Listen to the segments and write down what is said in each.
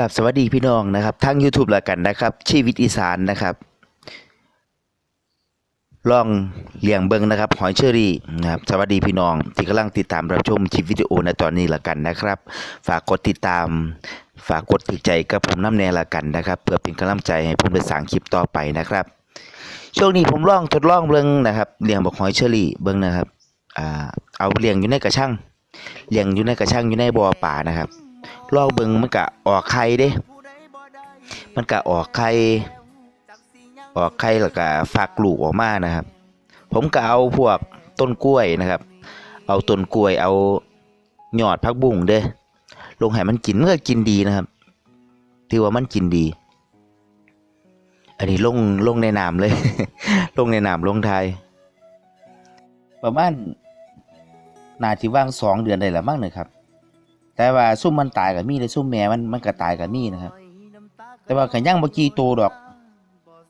กับสวัสดีพี่น้องนะครับทาง YouTube ล้วกันนะครับ ชีวิตอีสานนะครับ ลองเลี้ยงเบิงนะครับ หอยเชอรี่นะครับสวัสดีพี่น้อง ที่กำลังติดตามรับชมคลิปวิดีโอในตอนนี้ละกันนะครับ ฝากกดติดตาม ฝากกดติดใจกับผมน้ำแน่ละกันนะครับเพื่อเป็นกำลังใจให้ผมได้สร้างคลิปต่อไปนะครับ ช่วงนี้ผมลองทดลองเบิงนะครับเลี้ยงบอกหอยเชอรี่เบิงนะครับอ่าเอาเลี้ยงอยู่ในกระชังเลี้ยงอยู่ในกระชังอยู่ในบ่อป่านะครับ ลองเบิงมันก็ออกไข่เด้ มันก็ออกไข่ออกไข่แล้วก็ฟักลูกออกมานะครับ ผมก็เอาพวกต้นกล้วยนะครับ เอาต้นกล้วยเอาหยอดผักบุ้งเด้ลงให้มันกินมันก็กินดีนะครับที่ว่ามันกินดี อันนี้ลงลงในน้ำเลย ลงในน้ำลงไทยประมาณนาทีว่างสองเดือนได้ละมั้งเลยครับ แต่ว่าซุ่มมันตายกับมีเลยซุ่มแม่มันมันก็ตายกับมีนะครับ แต่ว่าก็ยังบ่กี่โตดอก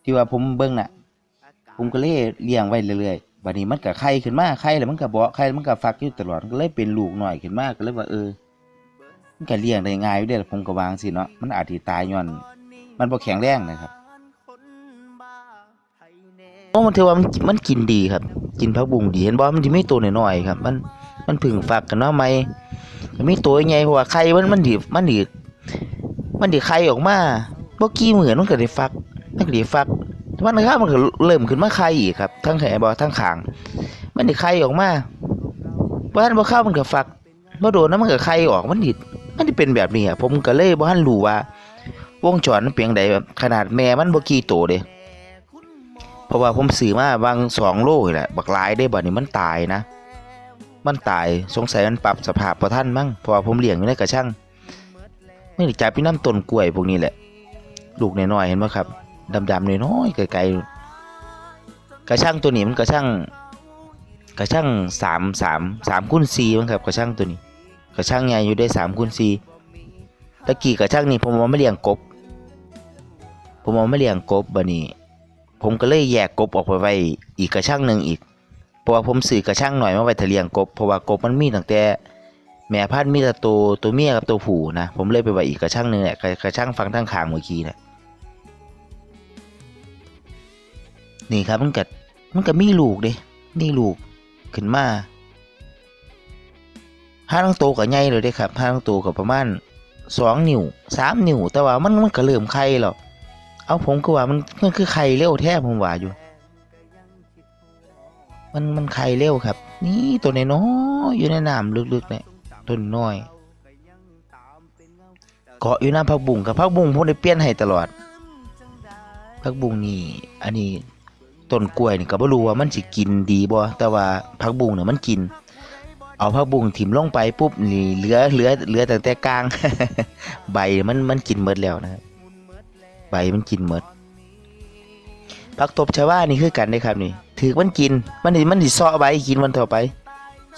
ที่ว่าผมเบิ่งน่ะ ผมก็เลยเลี้ยงไว้เรื่อยๆบัดนี้มันก็ไข่ขึ้นมาไข่แล้วมันก็บ่ไข่มันก็ฟักอยู่ตลอดมันก็เลยเป็นลูกหน้อยขึ้นมาก็เลยว่าเออ มันก็เลี้ยงได้ง่ายอยู่เด้ล่ะผมก็วางสิเนาะมันอาจสิตายย้อน มันบ่แข็งแรงนะครับโอ้มันถือว่ามันมันกินดีครับ กินผักบุ้งดีเห็นบ่มันสิมีตัวน้อยๆครับ มันมันพึ่งฟักกันเนาะใหม่ มีตัวใหญ่เพราะว่าไข่มันมันดิมันดิมันดิไข่ออกมาบ่กี่มื้อมันก็ได้ฟักมันก็ได้ฟักวันนะครับมันก็เริ่มขึ้นมาไข่อีกครับ ทั้งแขนบ่ทั้งขาง มันด้ไข่ออกมาบ้านบ่เข้ามันก็ฟักบ่โดนนะมันก็ไข่ออกมันดิมันสิเป็นแบบนี้อะผมก็เลยบ่ทันรู้ว่าวงจรมันเป็นจังไดแบบขนาดแม่มันบ่กี่โตเด้เพราะว่าผมซื้อมาบาง2โลนี่แหละบักลายได้บัดนี้มันตายนะ มันตายสงสัยมันปรับสภาพบ่ทันมั้งพราะว่าผมเลี้ยงอยู่ในกระชังไม่ได้จับพี่น้ำต้นกล้วยพวกนี้แหละ ลูกน้อยๆเห็นบ่ครับดำๆน้อยๆไกลๆกระชังตัวนี้มันกระชังกระชังสามสามสามคูณสี่มั้งครับกระชังตัวนี้ กระชังใหญ่อยู่ได้สามคูณสี่ตะกี้กระช่างนี่ผมเอามาเลี้ยงกบ ผมเอามาเลี้ยงกบบัดนี้ ผมก็เลยแยกกบออกไปไว้อีกกระช่างหนึ่งอีก เพราะว่าผมซื้อกระช่างหน่อยมาไว้ถ้าเลียงกบเพราะว่ากบมันมีตั้งแต่แม่พันธุ์มีแต่ตัวตัวเมียกับตัวผู้นะผมเลยไปไว้อีกกระช่างหนึ่งแหละกระกระช่างฟังทั้งขางเมื่อกี้นะนี่ครับมันก็มันก็มีลูกเด้นี่ลูกขึ้นมาห้าทั้งโตกับใหญ่เลยเด้ครับห้าทั้งโตกับประมาณสองนิ้วสามนิ้วแต่ว่ามันมันก็เริ่มไข่แล้วเอาผมก็ว่ามันมันคือไข่เร็วแท้ผมว่าอยู่ มันมันไข่เร็วครับ นี่ตัวน้อยอยู่ในน้ำลึกๆเนี่ยตัวน้อยเกาะอยู่น้ำผักบุ้งกับผักบุ้งผมได้เปลี่ยนให้ตลอดผักบุ้งนี่ อันนี้ต้นกล้วยนี่ก็บ่รู้ว่ามันสิกินดีบ่แต่ว่าผักบุ้งเนี่ยมันกิน เอาผักบุ้งถิ่มลงไปปุ๊บนี่เหลือเหลือเหลือแต่แต่กลาง ใบมันมันกินหมดแล้วนะครับใบมันกินหมดผักตบชาวานี่คือกันได้ครับนี่ ถือมันกิน มันสิมันสิซาะใบกินวันต่อไป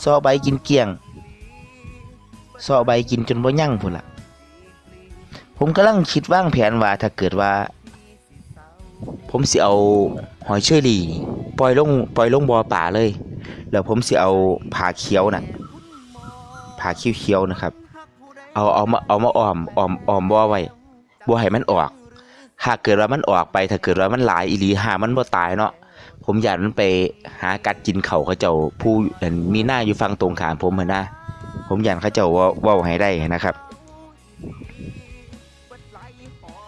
ซาะใบกินเกลี้ยงซาะใบกินจนบ่ยั่งพุ่นล่ะผมกำลังคิดว่างแผนว่าถ้าเกิดว่า ผมสิเอาหอยเชอรี่ปล่อยลงปล่อยลงบ่อป่าเลย แล้วผมสิเอาผาเขียวน่ะผาเขียวๆนะครับ เอาเอามาเอามาอ้อมอ้อมอ้อมบ่อไว้บ่ให้มันออกหากเกิดว่ามันออกไป ถ้าเกิดว่ามันหลายอีหลีหามันบ่ตายเนาะ ผมอยากมันไปหากัดกินเขาเขาเจ้าผู้มีหน้าอยู่ฝั่งตรงขามผมนนะผมอยากเขาเจ้าว่าว้าให้ได้นะครับ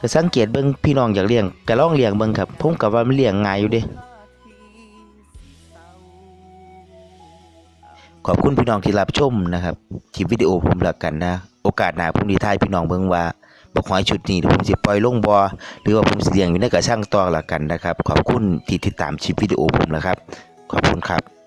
ก็สังเกตเบิ่งพี่น้องอยากเลี้ยงก็ลองเลี้ยงเบิ่งครับผมก็ว่ามันเลี้ยงง่ายอยู่เด้ขอบคุณพี่น้องที่รับชมนะครับคลิปวิดีโอผมแล้วกันนะ โอกาสหน้าผมดีทายพี่น้องเบิ่งว่า บักหอยชุดนี้ผมสิปล่อยลงบ่หรือว่าผมสิเลี้ยงอยู่ในกระช่างตอกละกันนะครับ ขอบคุณที่ติดตามชิปวิดีโอผมนะครับ ขอบคุณครับ